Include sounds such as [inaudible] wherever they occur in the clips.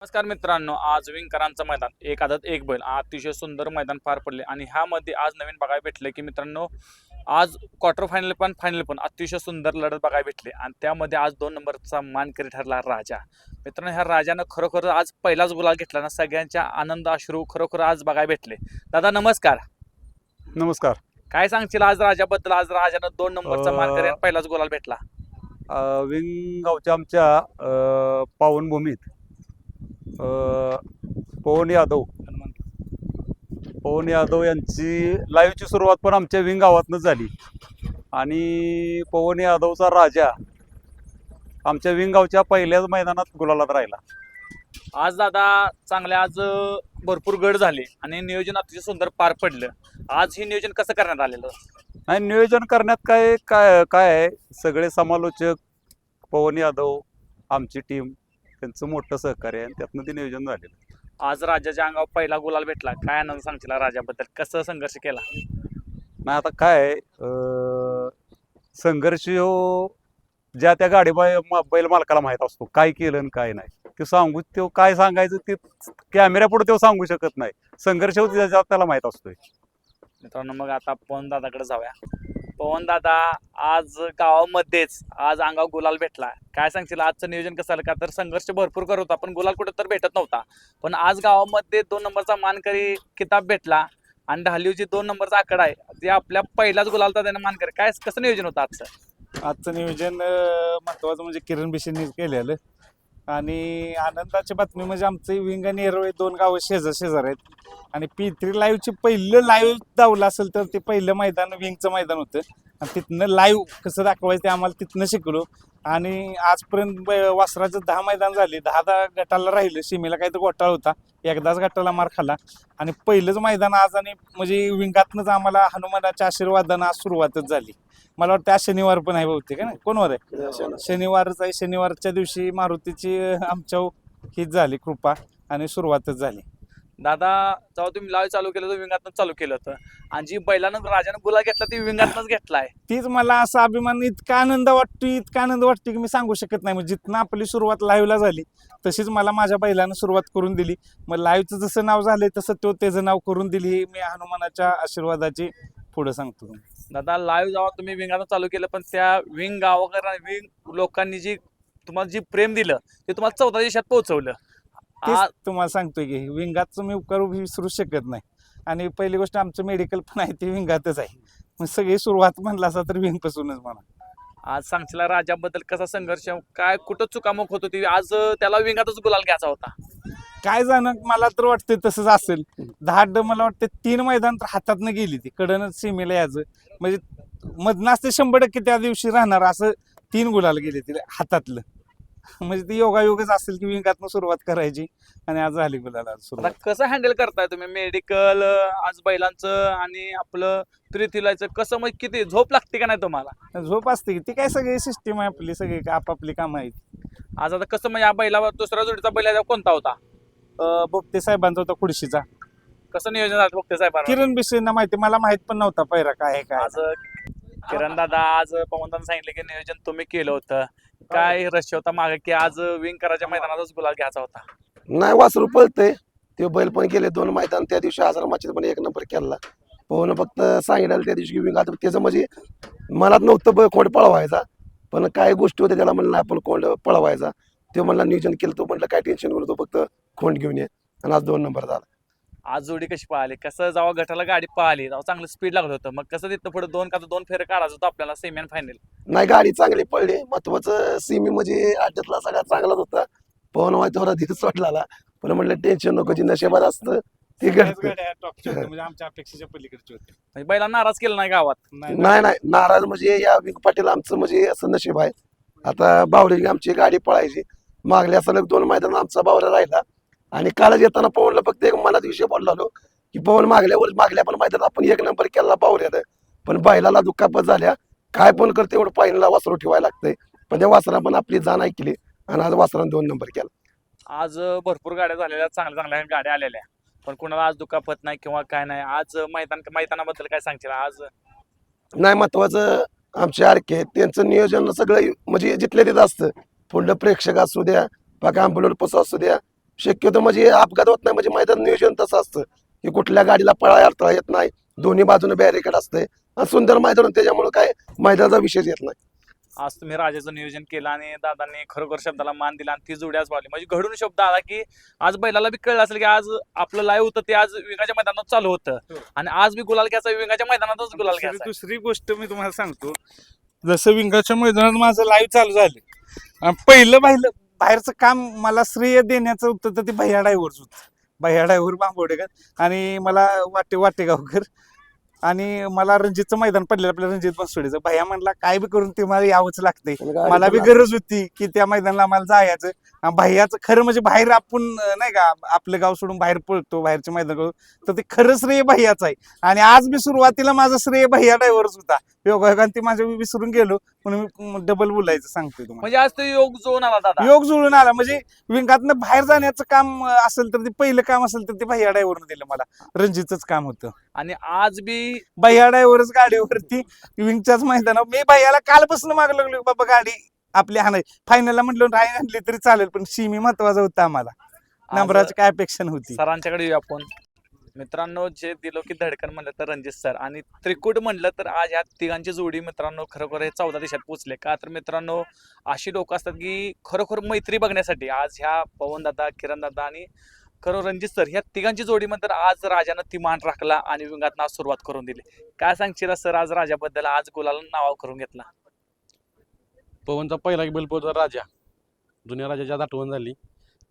नमस्कार मित्रांनो आज विंकरांचं मैदान एक आदत एक बैल अतिशय सुंदर मैदान पार पडले. आणि ह्यामध्ये आज नवीन बघायला भेटले की मित्रांनो आज क्वार्टर फायनल पण फायनल पण अतिशय सुंदर लढत बघायला भेटले. आणि त्यामध्ये आज दोन नंबरचा मानकरी ठरला राजा. मित्रांनो ह्या राजानं खरोखर आज पहिलाच गुलाल घेतला ना सगळ्यांच्या आनंद अश्रू खरोखर आज बघायला भेटले. दादा नमस्कार. नमस्कार. काय सांगशील आज राजाबद्दल? आज राजानं दोन नंबरचा मानकरी आणि पहिलाच गुलाल भेटला. अ, विंगावच्या आमच्या पावनभूमीत पवन यादव. पवन यादव यांची लाईव्हची सुरुवात पण आमच्या विंग गावातनंच झाली. आणि पवन यादवचा राजा आमच्या विंगावच्या पहिल्याच मैदानात गुलालात राहिला. आज दादा चांगले आज भरपूर गड झाले आणि नियोजन अतिशय सुंदर पार पडलं. आज हे नियोजन कसं करण्यात आलेलं? नाही नियोजन करण्यात काय काय काय आहे? सगळे समालोचक पवन यादव आमची टीम त्यांचं मोठं सहकार्य आहे आणि त्यातनं ते नियोजन झालेलं आज राजाच्या अंगावर पहिला गुलाल भेटला. काय आनंद सांगशील राजाबद्दल? कसं संघर्ष केला? नाही आता काय आहे, अं, संघर्ष हो ज्या त्या गाडी बाय- मा- बैल मालकाला माहीत असतो काय केलं आणि काय नाही. ते सांगू ते काय सांगायचं ते कॅमेऱ्यापुढे ते सांगू शकत नाही. संघर्ष होती त्याला माहीत असतोय. मित्रांनो मग आता पवन दादाकडे जाऊया. पवन दादा आज गावामध्येच आज अंगावर गुलाल भेटला. काय सांगशील? आजचं नियोजन कसं झालं? का तर संघर्ष भरपूर करत होता पण गुलाल कुठं तर भेटत नव्हता. पण आज गावामध्ये दोन नंबरचा मानकरी किताब भेटला आणि ढालिवची दोन नंबरचा आकडा आहे. जे आपल्या पहिलाच गुलालचा त्यानं मानकरी. काय कसं नियोजन होतं आजचं? आजचं नियोजन महत्वाचं म्हणजे किरण बिशेंनी केलेलं. आणि आनंदाची बातमी म्हणजे आमचे विंग आणि एरवे दोन गावं शेजार शेजार आहेत. आणि पी थ्री लाईव्हची पहिलं लाईव्ह धावलं असेल तर ते पहिलं मैदान विंगचं मैदान होतं. आणि तिथनं लाईव्ह कसं दाखवायचं ते आम्हाला तिथनं शिकलो. आणि आजपर्यंत ब- वासराचं दहा मैदान झाले. दहा दहा गटाला राहिलं. सीमेला काहीतरी घोटाळा होता. एकदाच गटाला मार खाला. आणि पहिलंच मैदान आज आणि म्हणजे विंगातनंच आम्हाला हनुमानाच्या आशीर्वादानं आज सुरुवातच झाली. मला वाटतं आज शनिवार पण आहे बहुतेक ना? कोणवर आहे? शनिवारच आहे. शनिवारच्या दिवशी मारुतीची आमच्या हीच झाली कृपा आणि सुरुवातच झाली. दादा जेव्हा तुम्ही लाईव्ह चालू केलं तर विंगातनं चालू केलं होतं. आणि जी बैलानं राजानं गुलाल घेतला ती विंगातनंच घेतलाय. तीच मला असा अभिमान इतका आनंद वाटतो इतका आनंद वाटतो की मी सांगू शकत नाही. म्हणजे जिथनं आपली सुरुवात लाईव्हला झाली तशीच मला माझ्या बैलानं सुरुवात करून दिली. मग लाईव्हचं जसं नाव झालंय तसं तो त्याचं नाव करून दिली. ही मी हनुमानाच्या आशीर्वादाची पुढे सांगतो. दादा लाईव्ह जेव्हा तुम्ही विंगानं चालू केलं पण त्या विंग गावाकर विंग लोकांनी जी तुम्हाला जी प्रेम दिलं ते तुम्हाला चौदा देशात पोहोचवलं. तेच आ- तुम्हाला सांगतोय की विंगातचं मी उपकार विसरू शकत नाही. आणि पहिली गोष्ट आमचं मेडिकल पण आहे ते विंगातच आहे. मग सगळी सुरुवात म्हणलं असं तर विंगपासूनच म्हणा. आज सांगशील राजाबद्दल कसा संघर्ष काय कुठं चुकामुक होत होती आज त्याला विंगातच गुलाल घ्यायचा होता. काय जाणं मला तर वाटतं तसंच असेल. दहा अड्ड मला वाटतं तीन मैदान तर हातातनं गेली ती. कडनं सीमेला याचं म्हणजे मधनं असते शंभर टक्के त्या दिवशी राहणार असं तीन गुलाल गेले तिला हातातलं. म्हणजे ती योगायोगच असेल की विंगातनं सुरुवात करायची आणि आज झाली गुलाला आता सुरुवात कसं हँडल करताय तुम्ही? मेडिकल आज बैलांचं आणि आपलं प्रीतीलायचं कसं मग किती? झोप लागते का नाही तुम्हाला? झोप असते की ती काय सगळी सिस्टीम आहे आपली सगळी आपापली कामं आहेत. आज आता कसं मग या बैलावर दुसऱ्या जोडीचा बैल आहे कोणता होता? बोपते साहेबांचा होता खुडशीचा कसं नियोजन झालं फक्त साहेब किरण बिश्रेंना माहिती मला माहीत पण नव्हता पैरा काय आहे काय आज किरण दादा आज पवनदान सांगितलं की नियोजन तुम्ही केलं होतं. काय रश होता मागे की आज विंग करायच्या मैदानातच गुलाल घ्यायचा होता? नाही वासरू पळते ते बैल पण गेले दोन मैदान त्या दिवशी आजारामाचे पण एक नंबर केला. पवन फक्त सांगितलं त्या दिवशी की विंग आता त्याचं म्हणजे मनात नव्हतं ब- कोंड पळवायचा पण काय गोष्टी होत्या त्याला म्हणलं आपण कोंड पळवायचा. ते म्हणला नियोजन केलं तो म्हणलं काय टेन्शन करू तो फक्त खोंड घेऊन ये. आणि आज दोन नंबर झाला. आज जोडी कशी पळाली? कसं जेव्हा गटाला गाडी पळाली तेव्हा चांगलं स्पीड लागत होतं. मग कसं तिथं पुढे दोन का तर दोन फेरे काढायचं होतं आपल्याला सेमी फायनल नाही गाडी चांगली पडली. महत्वाचं सिमी म्हणजे आठ्यातला सगळा चांगलाच होता. पवन थोडा धीर सोडला पण म्हणलं टेन्शन नको जी नशेबात असतं ते घडतं. म्हणजे आमच्या अपेक्षेच्या पलीकडची होते. म्हणजे बैला नाराज केलं नाही गावात? नाही नाही. नाराज म्हणजे या विंग पाटील आमचं म्हणजे असं नशीब आहे. आता बावडी आमची गाडी पळायची. मागल्या सलग दोन मैदान आमचा बावरा राहिला. आणि कालच येताना पवनला फक्त एक मनात विषय बोललो की पवन मागल्यावर मागल्या पण मैदानात आपण एक नंबर केला बावऱ्यात पण बैलाला दुखापत झाल्या. काय पण करते एवढं पाहिला वासरू ठेवायला लागतंय. पण त्या वासरा पण आपली जाण ऐकली आणि आज वासरानं दोन नंबर केला. आज भरपूर गाड्या झालेल्या चांगल्या चांगल्या गाड्या आलेल्या. पण कुणाला आज दुखापत नाही किंवा काय नाही. आज मैदान मैदानाबद्दल काय सांगशील आज? नाही महत्वाचं आमचे आरके त्यांचं नियोजन सगळं म्हणजे जिथल्या तिथं असतं. पुढलं प्रेक्षक असू द्या बाकी आंबोलर पसू असू द्या. शक्यतो म्हणजे अपघात होत नाही म्हणजे मैदान नियोजन तसं असतं. की कुठल्या गाडीला पळा अडथळा येत नाही दोन्ही बाजूने बॅरिकेड असते आणि सुंदर मैदान त्याच्यामुळे काय मैदानाचा विषय येत नाही. आज तुम्ही राजाचं नियोजन केलं आणि दादांनी खरोखर शब्दाला मान दिला आणि ती जोडी आज पावली. म्हणजे घडून शब्द आला की आज बैलाला बी कळलं असेल की आज आपलं लाईव्ह होतं ते आज विंगाच्या मैदानात चालू होतं. आणि आज बी गुलाल घ्यायचा विंगाच्या मैदानातच गुलाल घ्यायचा. दुसरी गोष्ट मी तुम्हाला सांगतो. जसं विंगाच्या मैदानात माझं लाईव्ह चालू झालं पहिलं बाहेर बाहेरचं काम मला श्रेय देण्याचं होतं तर ते भैया ड्रायव्हरच होतं. भैया ड्रायव्हर बांबवडेकर आणि मला वाटे वाटेगावकर आणि मला रणजितचं मैदान पडलेलं आपल्या रणजित बनसोडीचं. भैया म्हणला काय बी करून ते मला यावंच लागतंय. मला बी गरज होती की त्या मैदानाला आम्हाला जायचं. भैयाचं खरं म्हणजे बाहेर आपण नाही का आपलं गाव सोडून बाहेर पळतो बाहेरच्या मैदान करतो तर ते खरं श्रेय भैयाचं आहे. आणि आज मी सुरुवातीला माझं श्रेय भैया ड्रायव्हरच होता. योगायोगाने ते माझ्या मी विसरून गेलो म्हणून डबल बोलायचं सांगतोय तुम्हाला. म्हणजे आज तो योग जोन आला दादा. योग जुळून आला. म्हणजे विंगातनं बाहेर जाण्याचं काम असेल तर ते पहिलं काम असेल तर ते भैया ड्रायव्हरनं दिलं मला. रणजितच काम होतं. आणि आज बी भैया ड्रायव्हरच गाडीवरती विंगच्याच मैदानावर. मी भैयाला कालपासून माग लागलो बाबा गाडी आपली हाणाय फायनलला म्हटलं राय आणली तरी चालेल पण शिमी महत्त्वाचा होता आम्हाला. नंबराची काय अपेक्षा नव्हती. सरांच्याकडे येऊ आपण. मित्रांनो जे दिलो की धडकन म्हणलं तर रणजित सर. आणि त्रिकूट म्हणलं तर आज ह्या तिघांची जोडी मित्रांनो खरोखर हे चौदा देशात पोचले का तर मित्रांनो अशी लोक असतात की खरोखर मैत्री बघण्यासाठी आज ह्या पवनदादा किरणदादा आणि खरं रणजित सर ह्या तिघांची जोडी म्हणतात आज राजानं ती मान राखला आणि विंगात आज सुरुवात करून दिली. काय सांगशील सर आज राजाबद्दल आज गुलाला नाव करून घेतला? पवनचा पहिला बैल पोहोचला राजा. जुन्या राजाची आठवण झाली.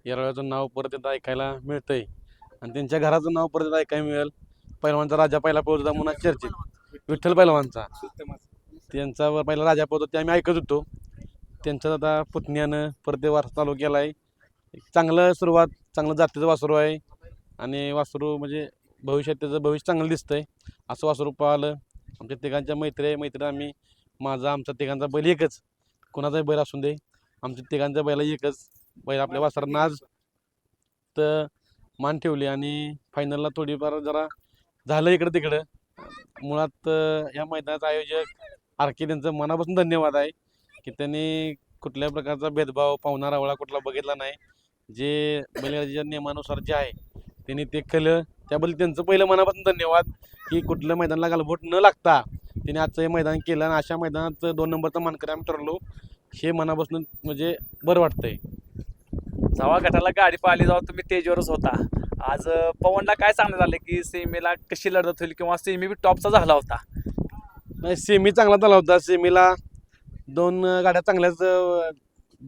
येरळाचं नाव परत एकदा ऐकायला मिळतंय. आणि त्यांच्या घराचं नाव परत एकदा ऐकायला मिळेल. पहिलवानचा राजा पहिला पोहोचला म्हणून चर्चेत. विठ्ठल पहिलवानचा. त्यांचा पहिला राजा पोहोचतो ते आम्ही ऐकत होतो. त्यांचं आता पुतण्यानं परत वारसा चालू केला आहे चांगलं सुरुवात चांगलं जातीचं वासरू आहे. आणि वासरू म्हणजे भविष्यात त्याचं भविष्य चांगलं दिसतंय. असं वासरू पाहिलं. आमच्या तिघांच्या मैत्री आहे. मैत्री आम्ही माझा आमचा तिघांचा बैल एकच. कोणाचाही बैल असून दे. आमच्या तिघांच्या बैला एकच. बैल आपल्या वासरांना आज तर मान ठेवली आणि फायनलला थोडीफार जरा झालं इकडं तिकडं. मुळात या मैदानाचा आयोजक आर के त्यांचं मनापासून धन्यवाद आहे की त्यांनी कुठल्या प्रकारचा भेदभाव पाहुणा रावळा कुठला बघितला नाही. जे बैलगाडीच्या नियमानुसार जे आहे त्यांनी ते केलं. त्याबद्दल त्यांचं पहिलं मनापासून धन्यवाद की कुठल्या मैदानाला गालबोट न लागता त्यांनी आजचं हे मैदान केलं आणि अशा मैदानात दोन नंबरचा मानकरी आम्ही ठरलो हे मनापासून म्हणजे बरं वाटतंय. जेव्हा गटाला गाडी पाहिली जेव्हा तुम्ही स्टेजवरच होता. आज पवनला काय सांगण्यात आलं की सेमीला कशी लढत होईल किंवा सेमी बी टॉपचा झाला होता? नाही सेमी चांगला झाला होता. सेमीला दोन गाड्या चांगल्याच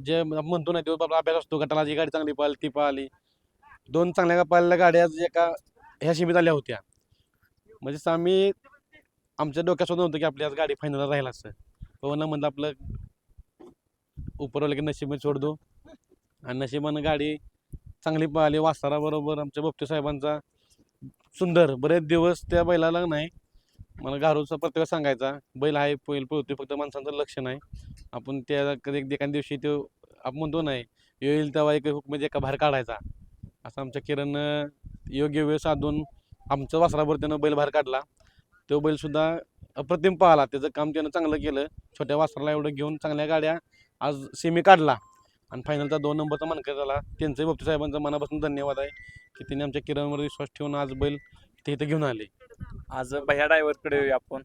जे म्हणतो ना तो बाबा अभ्यास असतो. गटाला जी गाडी चांगली पाहिली ती पाहिली दोन चांगल्या पाहिलेल्या गाड्या एका ह्या सीमित आल्या होत्या. म्हणजे आम्ही आमच्या डोक्यात नव्हतं की आपली आज गाडी फायनल राहील असं. पवन म्हणलं आपलं उपरवलं की नशिबी सोड दो आणि नशिबानं गाडी चांगली पाहिली वासाराबरोबर आमच्या बप्ते साहेबांचा सुंदर. बरेच दिवस त्या बैलाला नाही मला गारूचा प्रत्येक सांगायचा बैल आहे बैल पळतोय फक्त माणसांचं लक्ष नाही. आपण त्या कधी एका दिवशी तो आपण म्हणतो नाही येईल तेव्हा एक हुक म्हणजे एका बाहेर काढायचा. असं आमच्या किरण योग्य वेळ साधून आमचं वासराबरोबर त्यानं बैल बाहेर काढला. तो बैलसुद्धा अप्रतिम पाहिला. त्याचं काम त्यानं चांगलं केलं. छोट्या वासराला एवढं घेऊन चांगल्या गाड्या आज सेमी काढला. आणि फायनलचा दोन नंबरचा मानकर झाला. त्यांचंही बाबती साहेबांचा मनापासून धन्यवाद आहे की त्यांनी आमच्या किरणवर विश्वास ठेवून आज बैल ते इथं घेऊन आले. आज भैया ड्रायव्हरकडे येऊया आपण.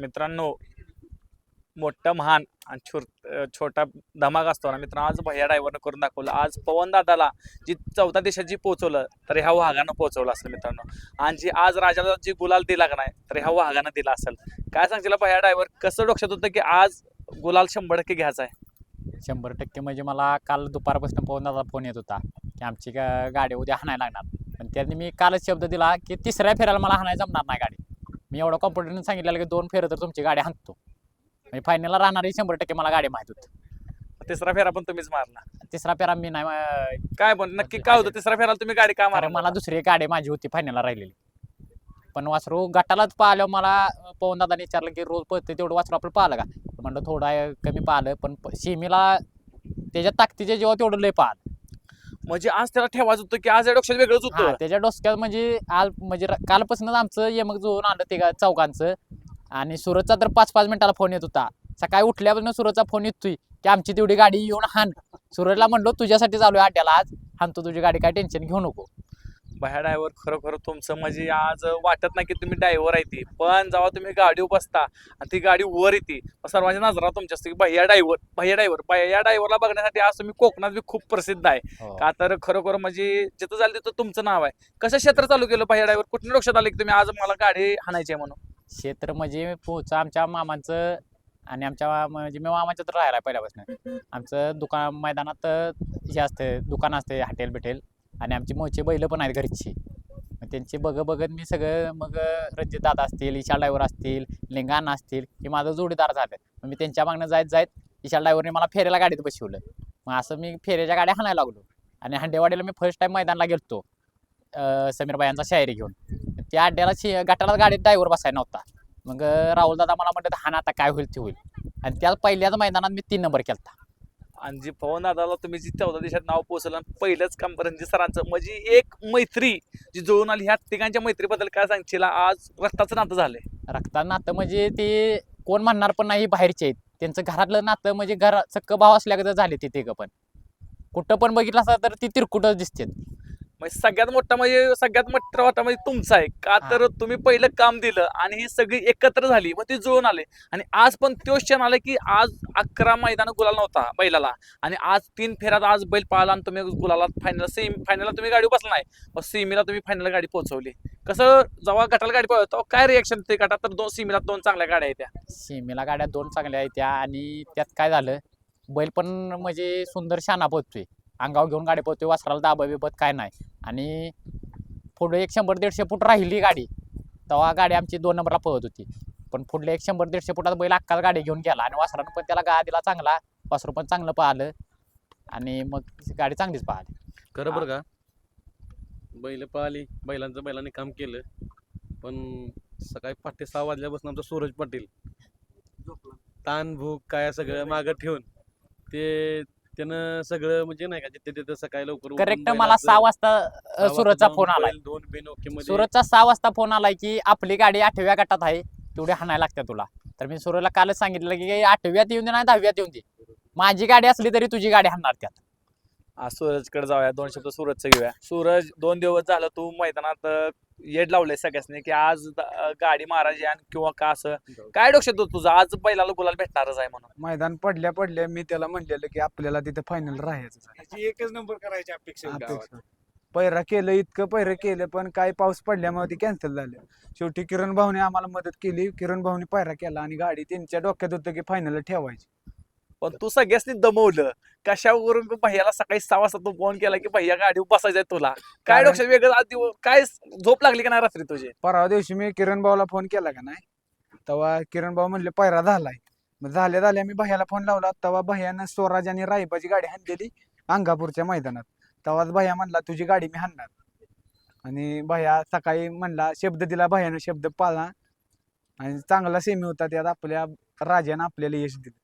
मित्रांनो मोठं महान आणि छोट छोटा धमाक असतो ना मित्रांनो आज भैया ड्रायव्हरनं करून दाखवलं. आज पवन दादाला जी चौथ्या देशात जी पोहोचवलं तर ह्या वाघानं पोहोचवलं असेल मित्रांनो. आणि जी आज राजाला जी गुलाल दिला का नाही तर ह्या वाघानं दिला असेल. काय सांगशील भैया ड्रायव्हर कसं डोक्यात होतं की आज गुलाल शंभर टक्के घ्यायचा आहे? शंभर टक्के म्हणजे मला काल दुपारपासून पवनदादा फोन येत होता की आमची गा गाडी उद्या हाणायला लागणार. पण त्यांनी मी कालच शब्द दिला की तिसऱ्या फेऱ्याला मला हाणायला जमणार नाही गाडी. मी एवढं कॉन्फिडन्स सांगितलेलं की दोन फेरं तर तुमची गाडी हाणतो. म्हणजे फायनलला राहणारी शंभर टक्के मला गाडी माहीत होती. तिसरा फेरा पण तुम्हीच मारला. तिसरा फेरा मी नाही अं, काय पण नक्की काय होतं? तिसरा फेराला तुम्ही गाडी का कारण मारला? मला दुसरी गाडी माझी होती फायनलला राहिलेली. पण वासरू गटालाच पाहिलं मला पवनदादाने विचारलं की रोज पळते तेवढं वासरू आपलं पाहिलं का? म्हणलं थोडं कमी पाहिलं पण सीमेला त्याच्या ताकदीच्या जेव्हा तेवढं लय पाहिलं. म्हणजे आज त्याला ठेवायचं होतं की आज या डोक्यात वेगळंच हा, होतं? त्याच्या डोसक्यात म्हणजे आज म्हणजे र- कालपासूनच आमचं यमक जुळून आलं ते का चौकांचं आणि सुरतचा तर पाच पाच मिनिटाला फोन येत होता. सकाळी उठल्यापासून सुरतचा फोन येतोय की आमची तेवढी गाडी येऊन हाण सुरतला म्हणलो तुझ्यासाठी चालू आहे अड्ड्याला आज. हाणतो तुझी गाडी काय टेन्शन घेऊ नको. भया ड्रायव्हर खरोखर तुमचं म्हणजे आज वाटत नाही की तुम्ही ड्रायव्हर आहे ती. पण जेव्हा तुम्ही गाडी बसता आणि ती गाडी वर येते सर्वांच्या नजरा तुमच्या असते की भैया ड्रायव्हर भैया ड्रायव्हर भैया ड्रायव्हरला बघण्यासाठी आज तुम्ही कोकणात बी खूप प्रसिद्ध आहे. का तर खरोखर म्हणजे जिथं झालं तिथं तुमचं नाव आहे. कसं क्षेत्र चालू केलं भैया ड्रायव्हर कुठल्या लक्षात आलं की तुम्ही आज मला गाडी हाणायची आहे म्हणून? क्षेत्र म्हणजे पोहोचा आमच्या मामांचं आणि आमच्या म्हणजे मी मामाच्या तर राहायला पहिल्यापासून. आमचं दुकान मैदानात हे असतं दुकान असते हॉटेल बिटेल आणि आमची मोची बैलं पण आहेत घरची. मग त्यांची बघ बघत मी सगळं मग रणजित दादा असतील ईशा ड्रायव्हर असतील लिंगाण असतील हे माझं जोडीदार झालं. मग मी त्यांच्या मागणं जायत जायत ईशा ड्रायव्हरने मला फेऱ्याला गाडीत बसवलं. मग असं मी फेऱ्याच्या गाड्या हाणायला लागलो आणि हंडेवाडीला मी फर्स्ट टाइम मैदानाला गेलो समीर बायांचा शायरी घेऊन. त्या अड्ड्याला शि गटाला गाडीत ड्रायव्हर बसायला नव्हता. मग राहुल दादा मला म्हणतात हा ना आता काय होईल ते होईल. आणि त्या पहिल्याच मैदानात मी तीन नंबर केलता. आणि जी पवन दादाला तुम्ही जी चौदा दिवसात नाव पोचलं आणि पहिलंच काम रणजित सरांचं म्हणजे एक मैत्री जी जुळून आली ह्या तिघांच्या मैत्रीबद्दल काय सांगशील? आज रक्ताचं नातं झालंय. रक्ता नातं म्हणजे ते कोण म्हणणार पण नाही बाहेरचे आहेत. त्यांचं घरातलं नातं म्हणजे घरा सक्क भाव असल्यागत झाले ते तिघं पण. कुठं पण बघितलं असतं तर ती तिरकुटच दिसते म्हणजे सगळ्यात मोठा म्हणजे सगळ्यात मोठा वाटा म्हणजे तुमचा आहे. का तर तुम्ही पहिलं काम दिलं आणि ही सगळी एकत्र झाली मग ती जुळून आले. आणि आज पण तोच क्षण आला की आज अकरा मैदान गुलाल नव्हता बैलाला. आणि आज तीन फेऱ्यात आज बैल पळाला आणि तुम्ही गुलाला फायनल सेमी फायनलला तुम्ही गाडी बसला नाही. सेमीला तुम्ही फायनल गाडी पोहोचवली. कसं जेव्हा गटाला गाडी तेव्हा काय रिएक्शन ते गटात? तर दोन सेमीला दोन चांगल्या गाड्या आहेत त्या. सीमेला गाड्या दोन चांगल्या आहेत त्या आणि त्यात काय झालं? बैल पण म्हणजे सुंदर शाना पोहतोय अंगावर घेऊन गाडी पोहतोय वासराला दाबा बिबत काय नाही. आणि पुढे एक शंभर दीडशे फूट राहिली गाडी. तेव्हा गाडी आमची दोन नंबरला पळत होती. पण पुढले एक शंभर दीडशे फुटात बैल अक्काच गाडी घेऊन गेला आणि वासरानं पण त्याला गा दिला चांगला. वासरू पण चांगलं पाहिलं. आणि मग गाडी चांगलीच पाहिली. खरं बरं का? बैल पळाली बैलांचं बैलांनी काम केलं. पण सकाळी पहाटे सहा वाजल्यापासून आमचा सूरज पाटील. ताण भूक काय सगळं मागं ठेवून ते त्यानं सगळं म्हणजे नाही का जिथे तिथे सकाळी लवकर उठून करेक्ट मला बैलाचं- सहा वाजता सहा अ, वाजता सुरतचा जाऊन फोन आलाय. बैल दोन बिन ओके मध्ये सुरतचा सहा वाजता फोन आलाय की आपली गाडी आठव्या गटात आहे तेवढी हाणायला लागते तुला. तर मी सुरतला कालच सांगितलं की आठव्यात येऊन दे नाही दहाव्यात येऊन दे. माझी गाडी असली तरी तुझी गाडी हाणणार त्यात. आज सूरजकडे जाऊया दोन शब्द सूरजचं घेऊया. सूरज दोन दिवस झालं तू मैदानात येड लावलंय सगळ्यांनी की आज गाडी मारायची आणि किंवा का असं. काय डोक्यात होतं तुझं? आज बैलाला गुलाल भेटणारच आहे म्हणून. मैदान पडल्या पडल्या मी त्याला म्हणलेलं की आपल्याला तिथे फायनल राहायचं एकच नंबर करायची अपेक्षा आहे गावात. अपेक्षा. पैरा केलं इतकं पैरं केलं पण काय पाऊस पडल्यामुळे ते कॅन्सल झालं. शेवटी किरण भाऊने आम्हाला मदत केली. किरण भाऊने पैरा केला आणि गाडी त्यांच्या डोक्यात होतं की फायनल ठेवायची. पण तू सगळ्यांनी दमवलं. कशावरून भैयाला सकाळी सहा वाजता तू फोन केला की भैया गाडी बसायचंय तुला? काय डोक्यात वेगळं आज दिवस काय झोप लागली का नाही रात्री तुझी? परवा दिवशी मी किरण भाऊला फोन केला का नाही? तेव्हा किरण भाऊ म्हणले पैरा झालाय. मग झाल्या झाल्या मी भैयाला फोन लावला. तेव्हा भैयानं स्वराज आणि रायबाची गाडी हाणलेली अंगापूरच्या मैदानात. तेव्हाच भैया म्हणला तुझी गाडी मी हाणणार. आणि भैया सकाळी म्हणला शब्द दिला भैयानं शब्द पाळला. आणि चांगला सेमी होता त्यात आपल्या राजानं आपल्याला यश दिलं.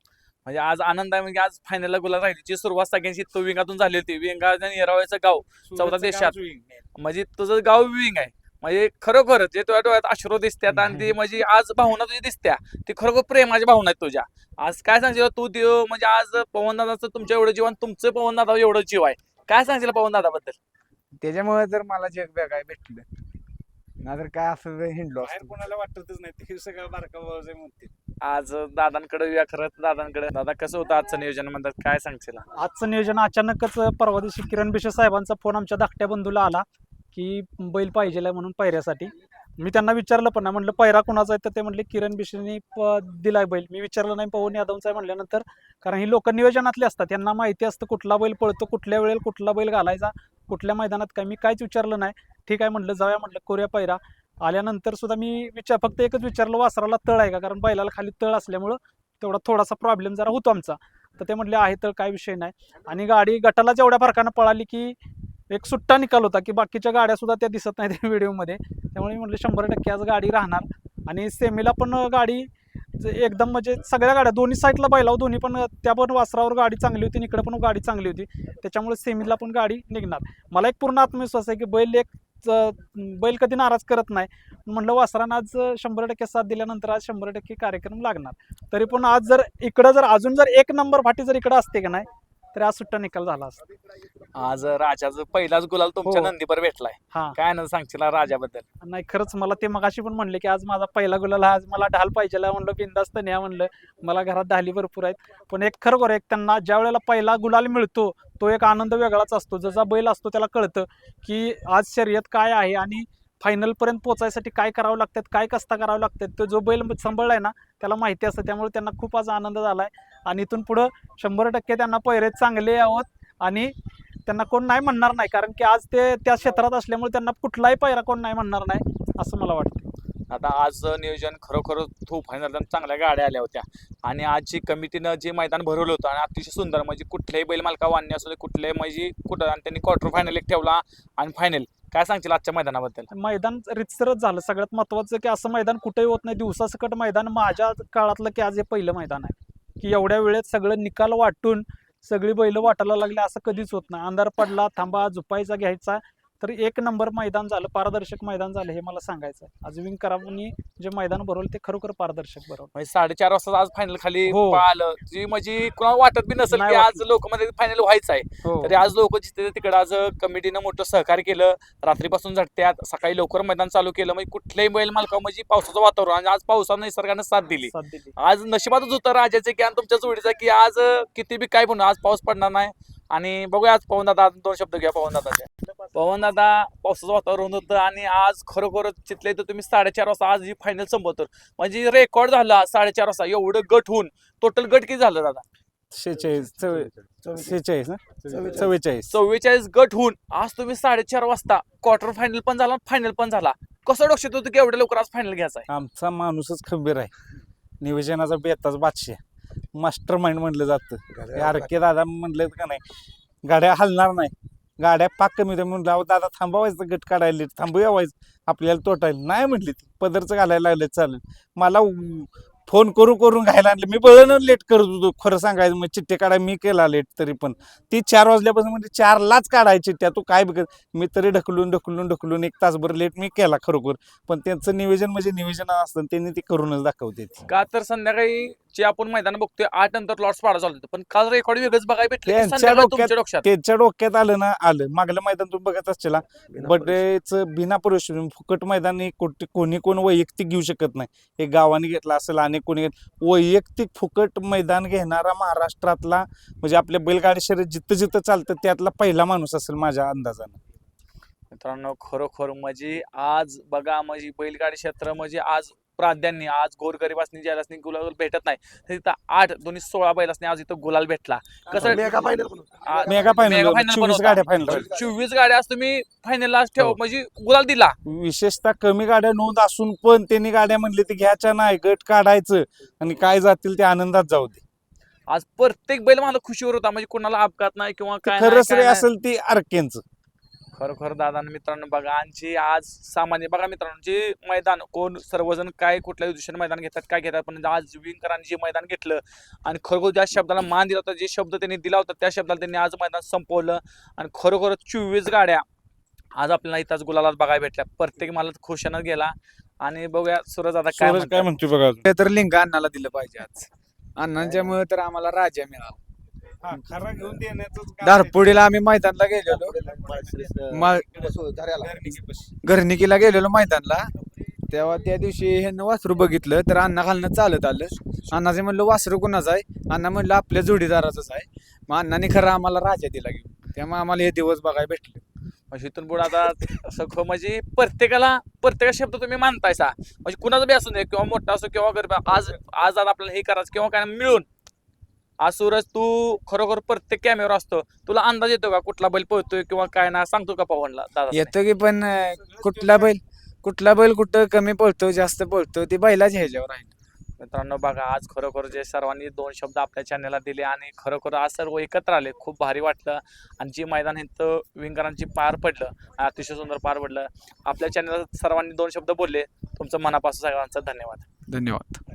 म्हणजे आज आनंद आहे म्हणजे आज फायनलला गुलाल राहिलीची सुरुवात सगळ्यांची तो विंगातून झाली होती. विंगा आणि येरावाचं गाव चौदा देशात. म्हणजे तुझं गाव विंग आहे. म्हणजे खरोखर जे तुझ्या डोळ्यात अश्रू दिसतात आणि ती म्हणजे आज भावना तुझी दिसत्या ती खरोखर प्रेमाच्या भावना आहेत तुझ्या. आज काय सांगशील तू देव म्हणजे आज पवनदादाचं तुमच्या एवढं जीवन तुमचं पवनदादा एवढं जीव आहे. काय सांगशील पवनदादाबद्दल? त्याच्यामुळे तर मला जग बघाय भेटलं नाहीतर काय असं हिंडलो कोणाला वाटतच नाही ते सगळं बारका आहे म्हणते आज दादांकडे या खरंच दादांकडे. दादा कसं होतं आजचं नियोजन? म्हणतात काय सांगशील? आजचं नियोजन अचानकच परवा दिवशी किरण बिशे साहेबांचा फोन आमच्या धाकट्या बंधूला आला की बैल पाहिजे म्हणून पायऱ्यासाठी. मी त्यांना विचारलं पण नाही. म्हणलं पैरा कोणाचा आहे? तर ते म्हटले किरण बिशेनी प- दिलाय बैल. मी विचारलं नाही पवन यादवचा आहे? म्हणल्यानंतर कारण ही लोक नियोजनातले असतात. त्यांना माहिती असतं कुठला बैल पळतो कुठल्या वेळेला कुठला बैल घालायचा कुठल्या मैदानात काय? मी काहीच विचारलं नाही. ठीक आहे म्हणलं जाऊया म्हटलं कोऱ्या पैरा आल्यानंतर सुद्धा मी विचार फक्त एकच विचारलं वासराला तळ आहे का? कारण बैलाला खाली तळ असल्यामुळं तेवढा थोडासा प्रॉब्लेम जरा होतो आमचा. तर ते म्हटले आहे तर काय विषय नाही. आणि गाडी गटाला जेवढ्या फरकानं पळाली की एक सुट्टा निकाल होता की बाकीच्या गाड्या सुद्धा त्या दिसत नाही त्या [laughs] व्हिडिओमध्ये. त्यामुळे मी म्हटलं शंभर टक्के आज गाडी राहणार. आणि सेमीला पण गाडी एकदम म्हणजे सगळ्या गाड्या दोन्ही साईडला बैलाव दोन्ही पण त्या पण वासरावर गाडी चांगली होती आणि इकडे पण गाडी चांगली होती. त्याच्यामुळे सेमीला पण गाडी निघणार. मला एक पूर्ण आत्मविश्वास आहे की बैल एक बैल कधी नाराज करत नाही. म्हणलं वासरानं आज शंभर टक्के साथ दिल्यानंतर आज शंभर टक्के कार्यक्रम लागणार. तरी पण आज जर इकडं जर अजून जर एक नंबर फाटी जर इकडं असते का नाही तरी आज सुट्टा निकाल झाला असता आज राजाचं पहिलाच गुलाल तुमच्या हो. नंदीवर भेटलाय. हा. काय ना सांगशील राजाबद्दल? नाही खरंच मला ते मगाशी पण म्हणले की आज माझा पहिला गुलाल आहे, आज मला ढाल पाहिजे म्हणलं बिंदास्त न्या म्हणलं. मला घरात ढाली भरपूर आहेत. पण एक खरोखर एक त्यांना ज्या वेळेला पहिला गुलाल मिळतो तो एक आनंद वेगळाच असतो. जसा बैल असतो त्याला कळतं की आज शर्यत काय आहे आणि फायनल पर्यंत पोहोचायसाठी काय करावं लागतात काय कष्ट करावं लागतात तो जो बैल सांभाळलाय ना त्याला माहिती असतं. त्यामुळे त्यांना खूप आज आनंद झालाय. आणि इथून पुढं शंभर टक्के त्यांना पैरे चांगले यावत आणि त्यांना कोण नाही म्हणणार नाही कारण की आज ते त्या क्षेत्रात असल्यामुळे त्यांना कुठलाही पैरा कोण नाही म्हणणार नाही असं मला वाटतं. आता आज नियोजन खरोखर खूप फायनल चांगल्या गाड्या आल्या होत्या. आणि आजची कमिटीनं जे मैदान भरवलं होतं आणि अतिशय सुंदर म्हणजे कुठल्याही बैल मालका वान्य असू दे कुठल्याही म्हणजे कुठं आणि त्यांनी क्वार्टर फायनल एक ठेवला आणि फायनल काय सांगशील आजच्या मैदानाबद्दल? मैदान रितसरच झालं. सगळ्यात महत्वाचं की असं मैदान कुठेही होत नाही. दिवसासकट मैदान माझ्या काळातलं की आज हे पहिलं मैदान आहे. की एवढ्या वेळेत सगळं निकाल वाटून सगळी बैल वाटायला लागली असं कधीच होत नाही. अंधार पडला थांबा झुपायचा घ्यायचा. तर एक नंबर मैदान झालं पारदर्शक मैदान झालं हे मला सांगायचं आहे. आज विंकरांनी जे मैदान भरवलं ते खरोखर पारदर्शक भरवलं. म्हणजे साडेचार वाजता आज फायनल खाली हो. पाहिलं जी म्हणजे कोणाला वाटत बी नसेल नाही की आज वाटलं. लोक मध्ये फायनल व्हायचं आहे. हो. तरी आज लोक जिथे तिकडे आज कमिटीनं मोठं सहकार्य केलं. रात्रीपासून झटत्यात. सकाळी लवकर मैदान चालू केलं. म्हणजे कुठल्याही बैल मालका म्हणजे पावसाचं वातावरण. आणि आज पावसानं निसर्गानं साथ दिली साथ दिली. आज नशिबातच होतं राजाचे की आणि तुमच्या जोडीचं की आज किती बी काय पण आज पाऊस पडणार नाही. आणि बघूया आज पवन दादा दोन शब्द घ्या पवन दादाचे. पवन दादा पावसाचं वातावरण होतं आणि आज खरोखर चितले तर तुम्ही साडेचार वाजता आज ही फायनल संपवतो म्हणजे रेकॉर्ड झाला साडेचार वाजता. एवढं गट होऊन टोटल गट किती झालं दादा? शेहेचाळीस चव्वेचाळीस. चव्वेचाळीस. गट होऊन आज तुम्ही साडेचार वाजता क्वार्टर फायनल पण झाला फायनल पण झाला. कसं डोक्षात होतं की एवढ्या लवकर आज फायनल घ्यायचा आहे? आमचा माणूसच खंबीर आहे. नियोजनाचा बेताच बादशाह मास्टर माइंड म्हणलं जातं. आर के दादा म्हणलं का नाही? गाड्या हलणार नाही. गाड्या पाक कमी होत्या म्हणलं अहो दादा थांबवायचं गट काढायला थांबूया व्हायचं. आपल्याला तोटायला नाही. म्हटली ती. पदरचं घालायला लागलं चालेल. मला फोन करू करून घायला आणलं. मी बळणं लेट करत होतो. खरं सांगायचं मग चिठ्ठे काढाय मी केला लेट तरी पण. ती चार वाजल्यापासून म्हणजे चारलाच काढायची चिठ्ठ्या. तू काय बघत? मी तरी ढकलून ढकलून ढकलून एक तासभर लेट मी केला खरोखर. पण त्यांचं नियोजन म्हणजे नियोजन असतं त्यांनी ते करूनच दाखवते. का तर संध्याकाळी जे आपण मैदान बघतोय आठ नंतर लॉट्स पाडा चालू होतं. पण काल रेकॉर्ड वेगळंच बघायला भेटलं डोक्यात- तुमच्या डोक्यात. त्यांच्या डोक्यात आलं ना आलं. मागलं मैदान तुम्ही बघत असतील बड्डेचं बिना परिश्रम फुकट मैदान हे कोट- कोणी कोण वैयक्तिक घेऊ शकत नाही. हे गावाने घेतलं असेल आणि कोणी घेत- वैयक्तिक फुकट मैदान घेणारा महाराष्ट्रातला म्हणजे आपल्या बैलगाडी शर्यत जिथं जिथं चालतं त्यातला पहिला माणूस असेल माझ्या अंदाजानं. मित्रांनो खरोखर म्हणजे आज बघा म्हणजे बैलगाडी क्षेत्र म्हणजे आज प्राध्यांनी आज गोरगरीबासनी ज्यालासनी गुलाल भेटत नाही तर तिथं आठ दोन्ही सोळा बैलासनी आज इथं गुलाल भेटला कसं मेगा फायनल. आ- मेगा फायनल final चोवीस. गाड्या फायनल चोवीस गाड्या आज तुम्ही फायनलला ठेव हो. म्हणजे गुलाल दिला विशेषतः कमी गाड्या नोंद असून पण त्यांनी गाड्या म्हणले ते घ्यायच्या नाही गट काढायचं आणि काय जातील ते आनंदात जाऊ दे आज प्रत्येक बैल मला खुशीवर होता म्हणजे कोणाला अपघात नाही किंवा काय खरं श्रेय नाही. असेल ती आरकेंचं खरोखर दादा आणि मित्रांनो बघा आणि आज सामान्य बघा मित्रांनो जे मैदान कोण सर्वजण काय कुठल्या दिवशी मैदान घेतात काय घेतात पण आज विंकरांनी जे मैदान घेतलं आणि खरोखर ज्या शब्दाला मान दिला होता जे शब्द त्यांनी दिला होता त्या शब्दाला त्यांनी आज मैदान संपवलं आणि खरोखर चोवीस गाड्या आज आपल्याला इथंच गुलालात बघायला भेटल्या. प्रत्येक मला खुशानं गेला आणि बघूया सूरज दादा काय काय. म्हणतो बघा ते तर लिंग अण्णाला दिलं पाहिजे आज. अण्णांच्यामुळे तर आम्हाला राजा मिळाला. खरा घेऊन आम्ही मैदानला गेलेलो. म- घरनिकीला गेलेलो मैदानला. तेव्हा त्या दिवशी ह्यानं वासरू बघितलं तर अण्णा खालनं चालत आलं. अण्णाचे म्हणलं वासरू कुणाचं आहे? अण्णा म्हणलं आपल्या जोडीदाराचंच आहे. मग अण्णाने खरं आम्हाला राजा दिला घेऊन. त्यामुळे आम्हाला हे दिवस बघायला भेटले. म्हणजे इथून पुढे आता असं ख- म्हणजे प्रत्येकाला प्रत्येक शब्द तुम्ही मानतायसा. म्हणजे कुणाचा बी असू दे किंवा मोठा असो किंवा गरीब आज आज आज आपल्याला हे करायचं किंवा काय मिळून आज सूरज तू खरोखर प्रत्येक कॅमेरा असतो. तुला अंदाज येतो का कुठला बैल पळतोय किंवा काय ना सांगतो का पवनला दादा येतो की पण अं, कुठला बैल कुठला बैल कुठं कमी पळतो जास्त पळतो ते बैलाच्या ह्याच्यावर आहे. मित्रांनो बघा आज खरोखर जे सर्वांनी दोन शब्द आपल्या चॅनलला दिले आणि खरोखर आज सर्व एकत्र आले. खूप भारी वाटलं. आणि जे मैदान इथं विंगरांची पार पडलं आणि अतिशय सुंदर पार पडलं आपल्या चॅनलला सर्वांनी दोन शब्द बोलले. तुमचं मनापासून सगळ्यांचा धन्यवाद. धन्यवाद.